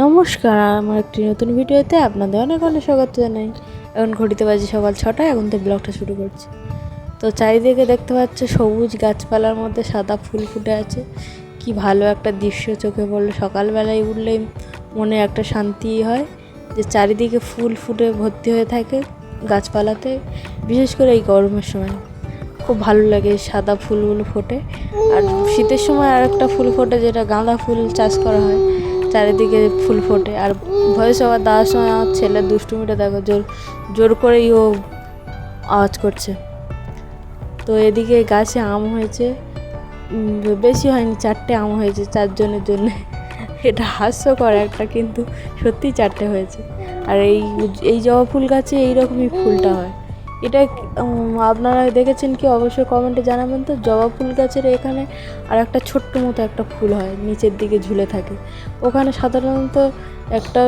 নমস্কার, আমার একটি নতুন ভিডিওতে আপনাদের অনেক অনেক স্বাগত জানাই। এখন ঘটিতে বাজে সকাল ছটায়, এখন তো ব্লগটা শুরু করছি। তো চারিদিকে দেখতে পাচ্ছে সবুজ গাছপালার মধ্যে সাদা ফুল ফুটে আছে। কি ভালো একটা দৃশ্য চোখে পড়ল। সকালবেলায় উঠলেই মনে একটা শান্তি হয় যে চারিদিকে ফুল ফুটে ভর্তি হয়ে থাকে গাছপালাতে, বিশেষ করে এই গরমের সময়। খুব ভালো লাগে সাদা ফুলগুলো ফোটে। আর শীতের সময় আর একটা ফুল ফোটে যেটা গাঁদা ফুল চাষ করা হয়। চারিদিকে ফুল ফোটে। আর ভয়েস ওভার দেওয়ার সময় আমার ছেলে দুষ্টুমিটা দেখো, জোর জোর করেই ও আওয়াজ করছে। তো এদিকে গাছে আম হয়েছে। বেশি হয়নি, চারটে আম হয়েছে চারজনের জন্য। এটা হাস্যকর একটা, কিন্তু সত্যি চারটে হয়েছে। আর এই এই জবা ফুল গাছে এইরকমই ফুলটা হয়। এটা আপনারা দেখেছেন কি, অবশ্যই কমেন্টে জানাবেন তো। জবা ফুল গাছের এখানে আর একটা ছোট্ট মতো একটা ফুল হয়, নিচের দিকে ঝুলে থাকে। ওখানে সাধারণত একটা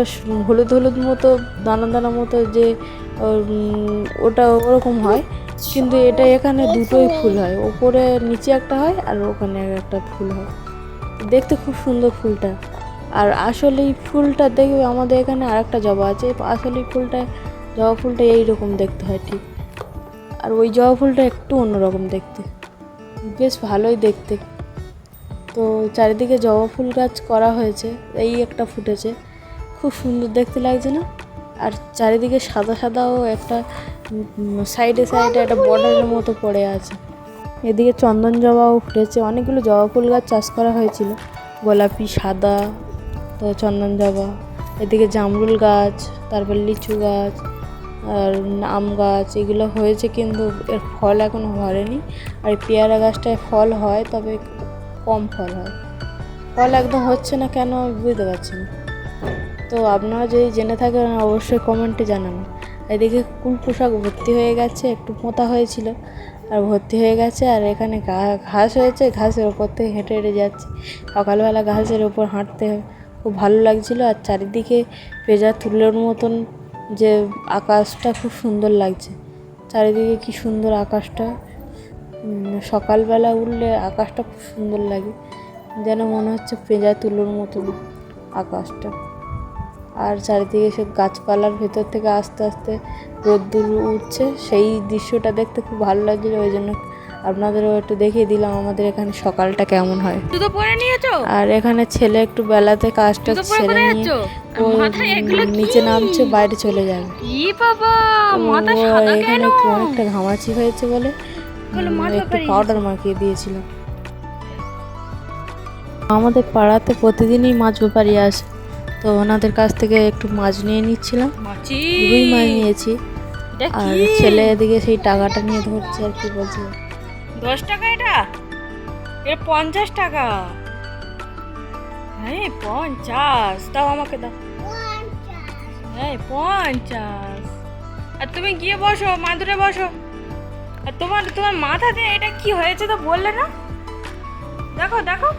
হলুদ হলুদ মতো, দানা দানা মতো যে ওটা ওরকম হয়। কিন্তু এটা এখানে দুটোই ফুল হয়। ওপরে নিচে একটা হয় আর ওখানে একটা ফুল হয়। দেখতে খুব সুন্দর ফুলটা। আর আসলে এই ফুলটা দেখবে আমাদের এখানে আর একটা জবা আছে। আসলে ফুলটা, জবা ফুলটা এইরকম দেখতে হয় ঠিক। আর ওই জবা ফুলটা একটু অন্যরকম দেখতে। বেশ ভালোই দেখতে। তো চারিদিকে জবা ফুল গাছ করা হয়েছে, এই একটা ফুটেছে। খুব সুন্দর দেখতে লাগছে না? আর চারিদিকে সাদা সাদাও একটা সাইডে সাইডে একটা বর্ডারের মতো পড়ে আছে। এদিকে চন্দন জবাও ফুটেছে, অনেকগুলো জবা ফুল গাছ চাষ করা হয়েছিল। গোলাপি, সাদা, তো চন্দন জবা, এদিকে জামরুল গাছ, তারপর লিচু গাছ আর আম গাছ, এগুলো হয়েছে কিন্তু এর ফল এখনও ধরেনি। আর পেয়ারা গাছটায় ফল হয়, তবে কম ফল হয়। ফল একদম হচ্ছে না কেন আমি বুঝতে পারছি না। তো আপনারা যদি জেনে থাকেন, অবশ্যই কমেন্টে জানান। এদিকে কুল পোশাক ভর্তি হয়ে গেছে, একটু পোঁতা হয়েছিল, আর ভর্তি হয়ে গেছে, আর এখানে ঘাস হয়েছে, ঘাসের ওপর থেকে হেঁটে হেঁটে যাচ্ছে। সকালবেলা ঘাসের ওপর হাঁটতে খুব ভালো লাগছিল, আর চারিদিকে পেঁজা তুলোর মতন যে আকাশটা খুব সুন্দর লাগছে। চারিদিকে কি সুন্দর আকাশটা। সকালবেলা উঠলে আকাশটা খুব সুন্দর লাগে। যেন মনে হচ্ছে পেঁজা তুলোর মতন আকাশটা। আর চারিদিকে সব গাছপালার ভেতর থেকে আস্তে আস্তে রোদ্দুর উঠছে। সেই দৃশ্যটা দেখতে খুব ভালো লাগছিল। ওই জন্য আপনাদেরও একটু দেখিয়ে দিলাম আমাদের এখানে সকালটা কেমন হয়। জুতো পরে নিয়েছো? আর এখানে ছেলে একটু বেলাতে কাজটা ছেড়ে নিয়ে ও? নিচে নামছে বাইরে চলে যাবে। ই বাবা মাথা এখানে একটু অনেকটা ঘামাচি হয়েছে বলে একটু পাউডার মাখিয়ে দিয়েছিল। আমাদের পাড়াতে প্রতিদিনই মাছ ব্যাপারী আসে। তো ওনাদের কাছ থেকে একটু মাছ নিয়ে নিচ্ছিলাম। রুই মাছ নিয়েছি। আর ছেলে এদিকে সেই টাকাটা নিয়ে ধরছে আর কি বলছে। দশ টাকা এটা? এটা পঞ্চাশ টাকা। হ্যাঁ পঞ্চাশ। দাও আমাকে দাও। হ্যাঁ পঞ্চাশ। আর তুমি গিয়ে বসো মাদুরে বসো। আর তোমার তোমার মাথাতে এটা কি হয়েছে তো বললে না? দেখো দেখো।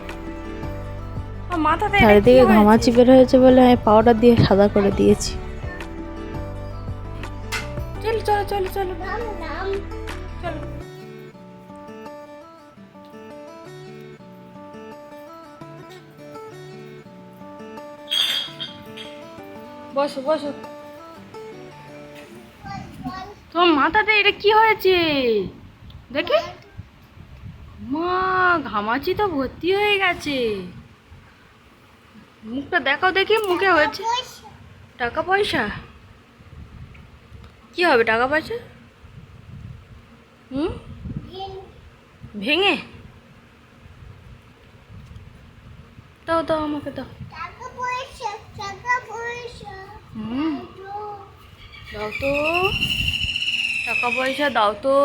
মাথাতে চারিদিকে হয়েছে? ঘামাচি বের হয়েছে বলে আমি পাউডার দিয়ে সাদা করে দিয়েছি। চলো চলো চলো চলো। চলো বসো বসো। তোমার মাথাতে এটা কি হয়েছে? দেখি। মা, ঘামাচি তো ভর্তি হয়ে গেছে। মুখটা দেখাও দেখি, মুখে হয়েছে। টাকা পয়সা? কি হবে টাকা পয়সা? হুম? ভেঙে? দাও দাও আমাকে, দাও। হুম। দাও তো। টাকা পয়সা দাও তো।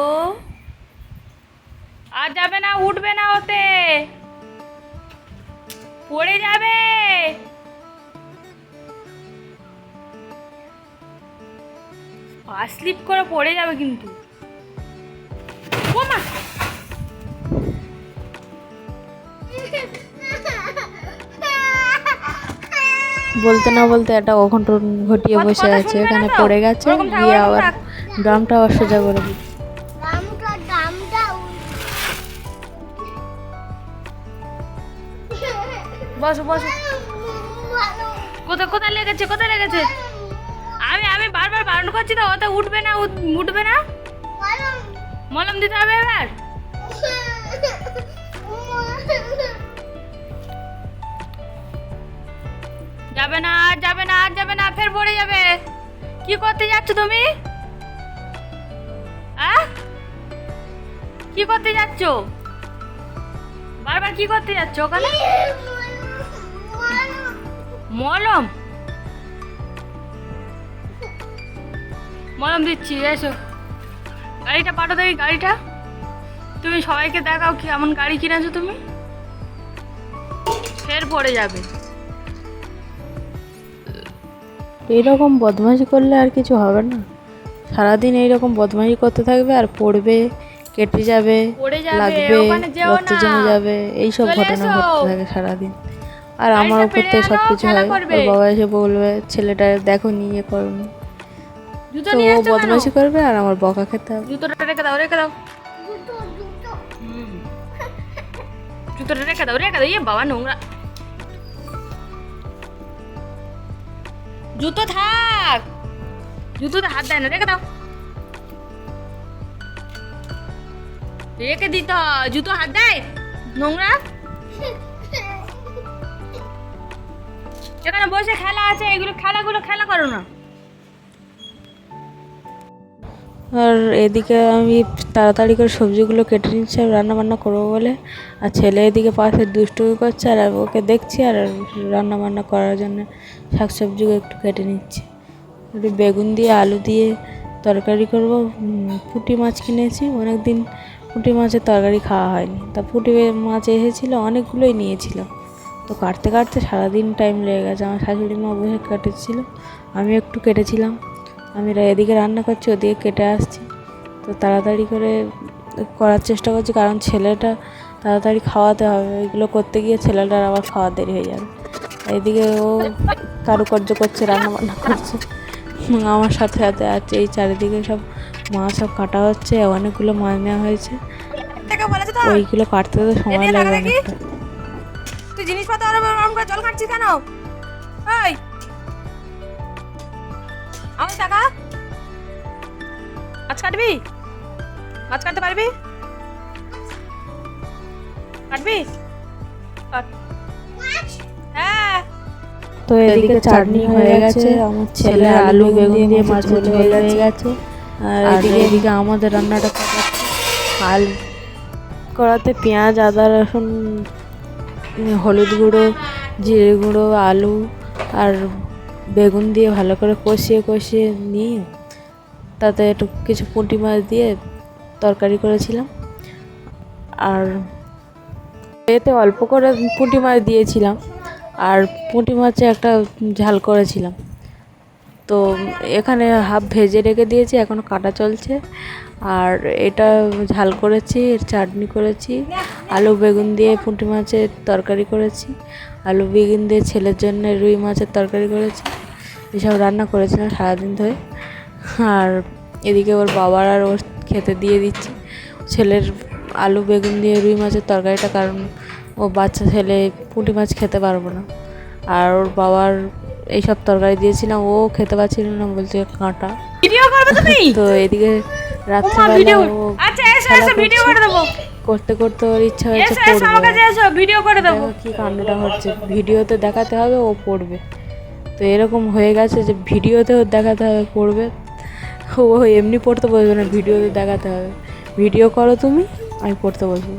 আর যাবে না, উঠবে না ওতে। পড়ে যাবে। পা স্লিপ করে পড়ে যাবে কিন্তু। বলতে না বলতে একটা অঘটন ঘটিয়ে বসে আছে এখানে পড়ে গেছে ওরকম আবার। ড্রামটা আবার সোজা করে দিচ্ছে। বসো বসো। কোথায় কোথায় লেগেছে কোথায় লেগেছে? আমি আমি বারবার বারণ করছি তো ওটা উঠবে না উঠ- উঠবে না? মলম দিতে হবে এবার? যাবে না আর যাবে না আর যাবে না, ফের পড়ে যাবে। কি করতে যাচ্ছ তুমি? কি করতে যাচ্ছ? বারবার কি করতে যাচ্ছ ওখানে? মলম। মলম দিচ্ছি, এসো। গাড়িটা পাঠো দেখি, গাড়িটা। তুমি সবাইকে দেখাও কি এমন গাড়ি কিনেছো তুমি? ফের পড়ে যাবে। এইরকম বদমাশি করলে আর কিছু হবে না। সারাদিন এইরকম বদমাশি করতে থাকবে আর পড়বে কেটে যাবে লাগবে রক্ত জমে যাবে এইসব ঘটনা ঘটতে থাকে সারাদিন। আর আমার উপর থেকে সব কিছু হয়। ওর বাবা এসে বলবে ছেলেটা দেখো নিয়ে করুন জুতো তো ও বদমাশি করবে আর আমার বকা খেতে হবে। জুতোটা রেখে দাও রেখে দাও। জুতোটা রেখে দাও রেখে দাও। ইয়ে বাবা নোংরা। জুতো থাক। জুতোতে হাত দেয় না রেখে দাও। রেখে দিত জুতো হাত দেয়? নোংরা? এখানে বসে খেলা আছে এগুলো খেলাগুলো খেলা করো না। আর এদিকে আমি তাড়াতাড়ি করে সবজিগুলো কেটে নিচ্ছি আর রান্না বান্না করব বলে। আর ছেলে এদিকে পাশে দুষ্টুমি করছে, আর আমি ওকে দেখছি আর রান্না বান্না করার জন্য শাক সবজিগুলো একটু কেটে নিচ্ছি। একটু বেগুন দিয়ে, আলু দিয়ে তরকারি করব। পুঁটি মাছ কিনেছি অনেক দিন পুঁটি মাছের তরকারি খাওয়া হয়নি। তা পুঁটি মাছ এসেছিল, অনেকগুলোই নিয়েছিলাম তো কাটতে কাটতে সারাদিন টাইম লেগে গেছে, আমার শাশুড়ি মা বসে কেটেছিল আমি একটু কেটেছিলাম। আমি এদিকে রান্না করছি ওদিকে কেটে আসছি। তো তাড়াতাড়ি করে করার চেষ্টা করছি কারণ ছেলেটা তাড়াতাড়ি খাওয়াতে হবে। এগুলো করতে গিয়ে ছেলেটার আবার খাওয়া দেরি হয়ে যাবে। এদিকে ও কারুকার্য করছে রান্না বান্না করছে আমার সাথে সাথে আছে এই চারিদিকে সব মাছ সব কাটা হচ্ছে অনেকগুলো মাছ নেওয়া হয়েছে। ওইগুলো কাটতে তো সময় তাকা অনেকটা তুই জিনিসপত্র জল খাচ্ছিস কেন? ওই আমার টাকা? মাছ কাটবি? মাছ কাটতে পারবি? কাটবি? হ্যাঁ। তো এদিকে চাটনি হয়ে গেছে আমার ছেলে আলু বেগুন দিয়ে মাছ ভাজি হয়ে গেছে। আর এদিকে এদিকে আমাদের রান্নাটা আল। করাতে পেঁয়াজ আদা রসুন হলুদ গুঁড়ো জিরে গুঁড়ো আলু আর বেগুন দিয়ে ভালো করে কষিয়ে কষিয়ে নিয়ে তাতে একটু কিছু পুঁটি মাছ দিয়ে তরকারি করেছিলাম। আর এতে অল্প করে পুঁটি মাছ দিয়েছিলাম আর পুঁটি মাছে একটা ঝাল করেছিলাম। তো এখানে হাফ ভেজে রেখে দিয়েছি এখনও কাটা চলছে। আর এটা ঝাল করেছি চাটনি করেছি, আলু, বেগুন দিয়ে পুঁটি মাছের তরকারি করেছি, আলু, বেগুন দিয়ে ছেলের জন্য রুই মাছের তরকারি করেছি। এসব রান্না করেছিলাম সারাদিন ধরে। আর এদিকে ওর বাবার আর ওর খেতে দিয়ে দিচ্ছি। ছেলের আলু বেগুন দিয়ে রুই মাছের তরকারিটা কারণ ও বাচ্চা ছেলে পুঁটি মাছ খেতে পারব না। আর ওর বাবার এইসব তরকারি দিয়েছিলাম ও খেতে পারছিল না বলছে কাঁটা। তো এদিকে রাত্রিবেলা ও আচ্ছা করতে করতে ওর ইচ্ছা হয়েছে ভিডিও করে দেবো। কি কাণ্ডটা হচ্ছে। ভিডিওতে দেখাতে হবে ও পড়বে। তো এরকম হয়ে গেছে যে ভিডিওতেও দেখাতে হবে পড়বে। ও এমনি পড়তে বসবে না ভিডিওতে দেখাতে হবে। ভিডিও করো তুমি আমি পড়তে বসবো।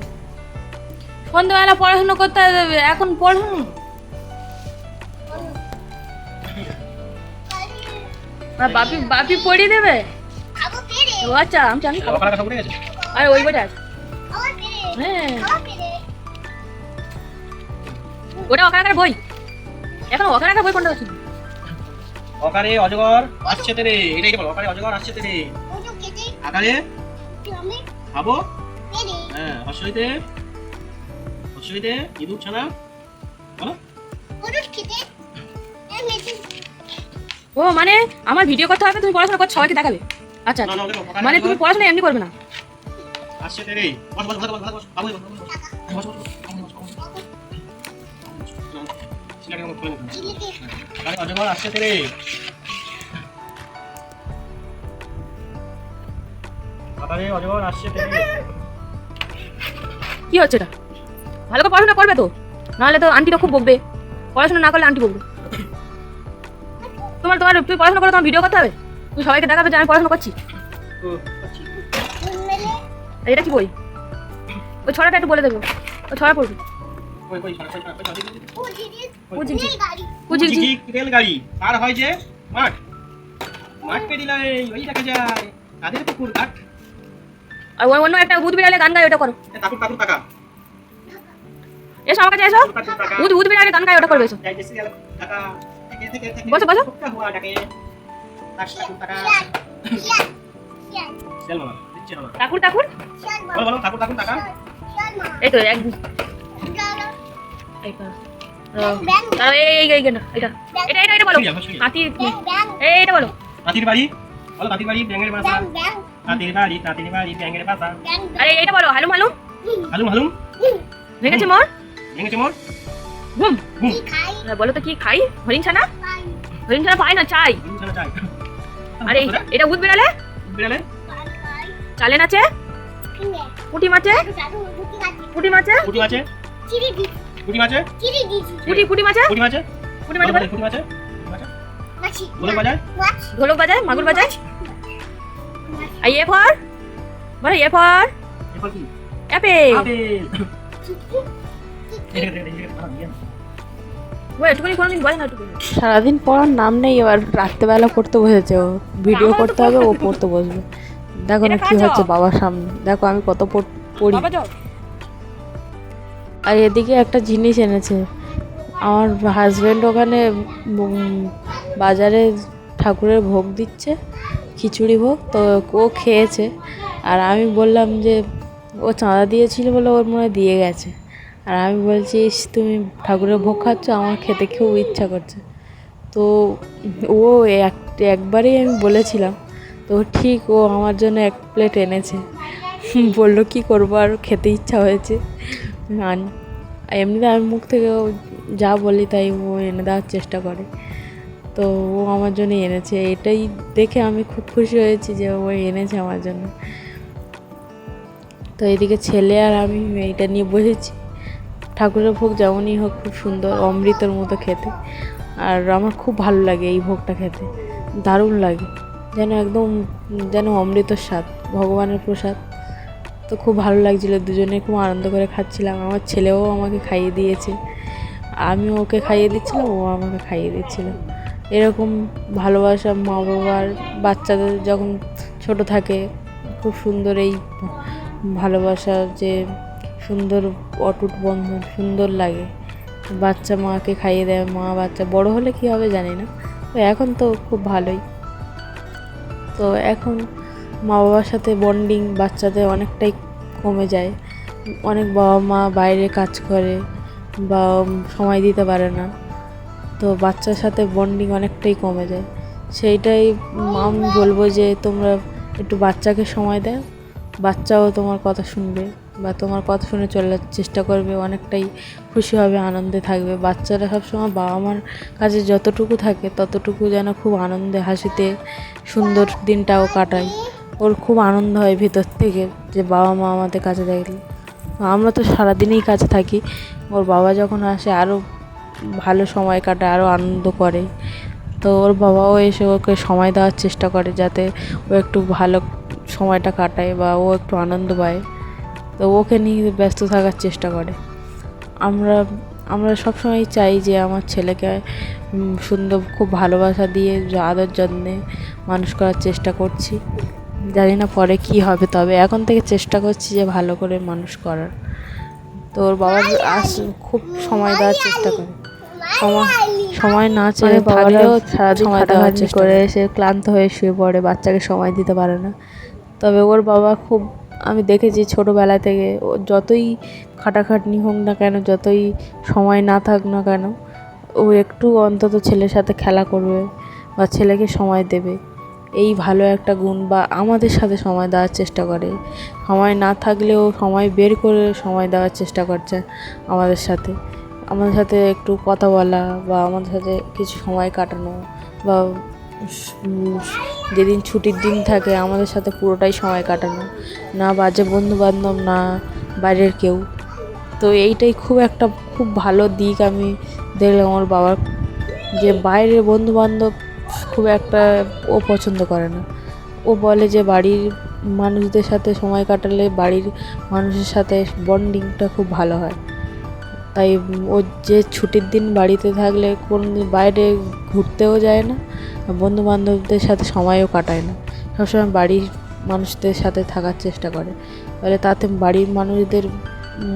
সন্ধ্যাবেলা পড়াশুনো করতে হবে এখন পড়ুন? বাপি বাপি পড়িয়ে দেবে? ও আচ্ছা আমি জানি ওখানে আরে ওই বইটা হ্যাঁ। ওটা ওখানকার বই। এখন ওখানকার বই কোনটা অকারে অজগর আসছে তেরে এটাই বল অকারে অজগর আসছে তেরে আকারে খাব হ্যাঁ হর্ষইতে হর্ষইতে ইঁদুর ছানা বলো ও মানে আমার ভিডিও করতে হবে তুমি পড়াশোনা করছ সবাইকে দেখাবে আচ্ছা আচ্ছা। মানে তুমি পড়াশোনা এমনি করবে না আসছে তেরে বস বস বস বস বস বস বস বস বস অজগর কি হচ্ছে এটা? ভালো করে পড়াশোনা করবে তো? নাহলে তো আন্টিটা খুব বকবে। পড়াশোনা না করলে আন্টি বকবে। তোমার তোমার তুই পড়াশোনা করে তোমার ভিডিও করতে হবে? তুমি সবাইকে দেখাবে যে আমি পড়াশোনা করছি। এটা কি বই? ওই ছড়াটা একটু বলে দেবো। ওই ছড়া পড়বি। রেল গাড়ি। পার হয় যে মাঠ। মাঠ পেরিয়ে ওই দেখা যায়। তাদের পুকুর ঘাট আর ওই অন্য একটা ভূত বিড়ালে গান গায় ওটা করো। এ কাকুর কাকুর কাকা এসো আমার কাছে এসো। ভূত ভূত বিড়ালে গান গায় ওটা করবে এসো। বসো, বসো। ঠাকুর ঠাকুর এই তো এক তাঁতির বাড়ি। বলো তাঁতির বাড়ি ব্যাঙের বাসা। ব্যাং। ব্যাং তাঁতির বাড়ি তাঁতির বাড়ি ব্যাঙের বাসা। আরে এইটা বলো। হালুম হালুম। হালুম হালুম। ভেঙেছে মোর? ভেঙেছে মোর? বলো তো কি খাই? হরিণ ছানা? হরিণ ছানা পাই না চাই? আরে এটা ভূত বিড়ালে? বিড়ালে? চালে নাচে? পুটি মাছে? পুটি মাছে? পুটি মাছে? পুটি মাছে? চিড়ি দিছি পুটি পুটি মাছে? পুটি মাছে? পুটি মাছে বলো। পুটি মাছে? পুটি মাছি বলে বাজায়? মাছ ঢোলক বাজায় মাগুর বাজায়? এ ফর বলো এ ফর অ্যাপেল। সারাদিন পড়ার নাম নেই এবার রাত্রেবেলা পড়তে বসেছে ও। ভিডিও করতে হবে ও পড়তে বসবে। দেখো না কি হচ্ছে বাবার সামনে। দেখো আমি কত পড়- পড়ি। বাবা যাও। আর এদিকে একটা জিনিস এনেছে। আমার হাজব্যান্ড ওখানে বাজারে ঠাকুরের ভোগ দিচ্ছে, খিচুড়ি ভোগ, তো ও খেয়েছে। আর আমি বললাম যে, ও চাঁদা দিয়েছিল বলে ওর মনে দিয়ে গেছে। আর আমি বলছি তুমি ঠাকুরের ভোগ খাচ্ছ, আমার খেতে খুব ইচ্ছা করছে। তো ও এক, একবারেই আমি বলেছিলাম, তো ঠিক ও আমার জন্য এক প্লেট এনেছে। বলল, কি করব? আর খেতে ইচ্ছা হয়েছে। আন এমনিতে আমি মুখ থেকে যা বলি তাই ও এনে দেওয়ার চেষ্টা করে। তো ও আমার জন্য এনেছে। এটাই দেখে আমি খুব খুশি হয়েছি যে ও এনেছে আমার জন্য। তো এদিকে ছেলে আর আমি এইটা নিয়ে বসেছি। ঠাকুরের ভোগ যেমনই হোক, খুব সুন্দর অমৃতর মতো খেতে। আর আমার খুব ভালো লাগে এই ভোগটা খেতে। দারুণ লাগে। যেন একদম, যেন অমৃতর স্বাদ, ভগবানের প্রসাদ। তো খুব ভালো লাগছিল, দুজনে খুব আনন্দ করে খাচ্ছিলাম। আমার ছেলেও আমাকে খাইয়ে দিয়েছে। আমি ওকে খাইয়ে দিচ্ছিলাম, ও আমাকে খাইয়ে দিচ্ছিল। এরকম ভালোবাসা মা বাবার বাচ্চাদের যখন ছোট থাকে, খুব সুন্দর এই ভালোবাসা যে সুন্দর অটুট বন্ধন, সুন্দর লাগে। বাচ্চা মাকে খাইয়ে দেয়, মা বাচ্চা বড় হলে কী হবে জানি না। তো এখন তো খুব ভালোই। তো এখন মা বাবার সাথে বন্ডিং বাচ্চাদের অনেকটাই কমে যায়। অনেক বাবা মা বাইরে কাজ করে বা সময় দিতে পারে না। তো বাচ্চার সাথে বন্ডিং অনেকটাই কমে যায়। সেইটাই আমি বলব যে, তোমরা একটু বাচ্চাকে সময় দাও। বাচ্চাও তোমার কথা শুনবে বা তোমার কথা শুনে চলার চেষ্টা করবে। অনেকটাই খুশি হবে, আনন্দে থাকবে। বাচ্চারা সবসময় বাবা মার কাছে যতটুকু থাকে, ততটুকু যেন খুব আনন্দে, হাসিতে সুন্দর দিনটাও কাটায়। ওর খুব আনন্দ হয় ভিতর থেকে যে বাবা মা আমাদের কাছে দেখলে। আমরা তো সারাদিনই কাছে থাকি। ওর বাবা যখন আসে আরও ভালো সময় কাটায় আরও আনন্দ করে। তো ওর বাবাও এসে ওকে সময় দেওয়ার চেষ্টা করে যাতে ও একটু ভালো সময়টা কাটায় বা ও একটু আনন্দ পায়। তো ওকে নিয়ে ব্যস্ত থাকার চেষ্টা করে। আমরা আমরা সবসময় চাই যে আমার ছেলেকে সুন্দর, খুব ভালোবাসা দিয়ে, আদর যত্নে মানুষ করার চেষ্টা করছি। জানি না পরে কি হবে তবে এখন থেকে চেষ্টা করছি যে ভালো করে মানুষ করার। তো ওর বাবার আস খুব সময় দেওয়ার চেষ্টা করে। সময় সময় না থাকলেও সারাদিন সময় দেওয়ার চেষ্টা করে। এসে ক্লান্ত হয়ে শুয়ে পড়ে বাচ্চাকে সময় দিতে পারে না। তবে ওর বাবা খুব আমি দেখেছি ছোটোবেলা থেকে ও যতই খাটাখাটনি হোক না কেন যতই সময় না থাক না কেন ও একটু অন্তত ছেলের সাথে খেলা করবে বা ছেলেকে সময় দেবে। এই ভালো একটা গুণ বা আমাদের সাথে সময় দেওয়ার চেষ্টা করে। সময় না থাকলেও সময় বের করে সময় দেওয়ার চেষ্টা করছে আমাদের সাথে। আমাদের সাথে একটু কথা বলা বা আমাদের সাথে কিছু সময় কাটানো বা যেদিন ছুটির দিন থাকে আমাদের সাথে পুরোটাই সময় কাটানো। না বাজে বন্ধু বান্ধব না বাইরের কেউ। তো এইটাই খুব একটা খুব ভালো দিক আমি দেখলাম আমার বাবার। যে বাইরের বন্ধু বান্ধব খুব একটা ও পছন্দ করে না। ও বলে যে বাড়ির মানুষদের সাথে সময় কাটালে বাড়ির মানুষের সাথে বন্ডিংটা খুব ভালো হয়। তাই ও যে ছুটির দিন বাড়িতে থাকলে কোন বাইরে ঘুরতেও যায় না বন্ধু বান্ধবদের সাথে সময়ও কাটায় না। সবসময় বাড়ির মানুষদের সাথে থাকার চেষ্টা করে। ফলে তাতে বাড়ির মানুষদের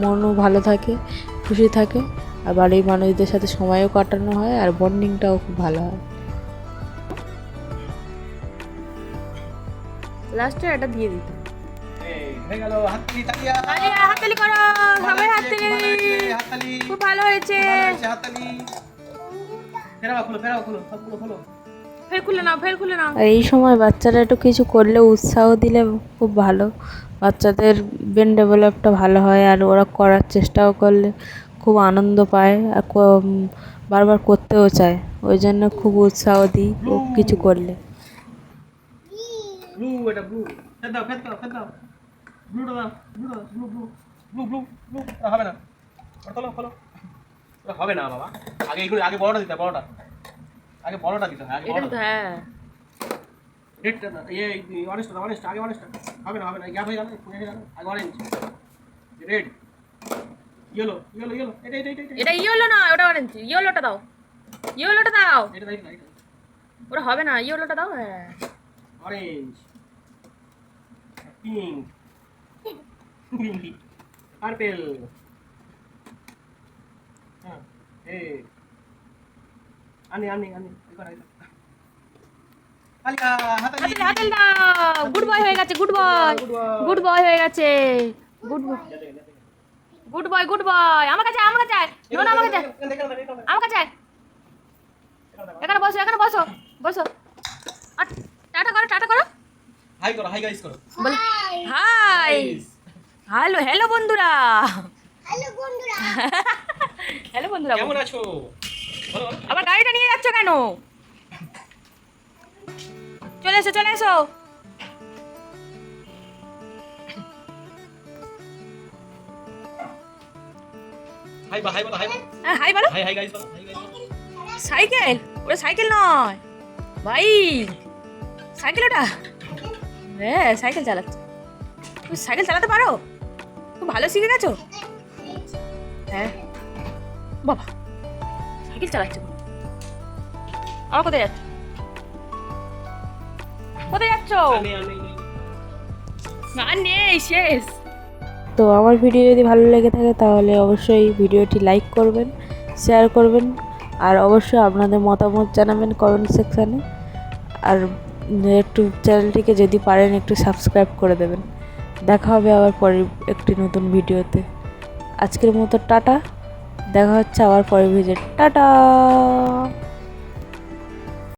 মনও ভালো থাকে, খুশি থাকে, আর বাড়ির মানুষদের সাথে সময়ও কাটানো হয়, আর বন্ডিংটাও খুব ভালো হয়। লাস্টে এটা দিয়ে দিত এই, হাততালি করো সবাই হাততালি। খুব ভালো হয়েছে সময় বাচ্চারা একটু কিছু করলে উৎসাহ দিলে খুব ভালো। বাচ্চাদের ব্রেন ডেভেলপটা ভালো হয় আর ওরা করার চেষ্টাও করলে খুব আনন্দ পায় আর বারবার করতেও চায়। ওই জন্য খুব উৎসাহ দিই ও কিছু করলে। ব্লু এটা ব্লু ফের দাও ফের দাও ফের দাও. ব্লুটা দাও ব্লু দাও blue blue blue blue blue হবে না। খোলো ওটা হবে না বাবা। আগে এগুলো আগে বড়টা দিতে বড়টা। আগে বড়টা দিতে হয় আগে এটা বড়টা। হ্যাঁ। রেডটা না ইয়ে অরেঞ্জটা অরেঞ্জটা আগে অরেঞ্জটা হবে না হবে না গ্যাপ হয়ে গেল হয়ে গেল আগে orange red yellow yellow yellow এটা এটা এটা এটা। এটা ইয়েলো না ওটা অরেঞ্জ ইয়েলোটা দাও। ইয়েলোটা দাও। এটা এটা এটা। ওটা হবে না ইয়েলোটা দাও হ্যাঁ। হ্যাঁ হাতালি হাতেল হাতেল দাও গুড বয় হয়ে গেছে গুড বয় গুড বয় হয়ে গেছে good boy good boy good boy আমার কাছে আমার কাছে। নোনা আমার কাছে আমার কাছে এখানে বসো এখানে বসো বসো আর টাটা করো টাটা করো। হাই করো হাই গাইস করো। বলে হাই হ্যালো হ্যালো বন্ধুরা। হ্যালো বন্ধুরা। হ্যালো বন্ধুরা। কেমন আছো? বলো আবার গাড়িটা নিয়ে যাচ্ছ কেন? চলে এসো চলে এসো। হাই বা হাই বলো হাই হ্যাঁ হাই বলো। হাই হাই গাইস বলো। Hi guys cycle? ওটা সাইকেল নয়। বাইক। সাইকেল ওটা হ্যাঁ সাইকেল চালাচ্ছে তুমি সাইকেল চালাতে পারো? খুব ভালো শিখে গেছো হ্যাঁ। বাবা সাইকেল চালাচ্ছে। আমার কোথায় যাচ্ছ? কোথায় যাচ্ছ? না নেই শেষ। তো আমার ভিডিও যদি ভালো লেগে থাকে তাহলে অবশ্যই ভিডিওটি লাইক করবেন শেয়ার করবেন আর অবশ্যই আপনাদের মতামত জানাবেন কমেন্ট সেকশানে। আর একটু চ্যানেলটিকে যদি পারেন একটু সাবস্ক্রাইব করে দেবেন। দেখা হবে আবার পরের একটি নতুন ভিডিওতে। আজকের মতো টাটা। দেখা হচ্ছে আবার পরের ভিডিও টাটা!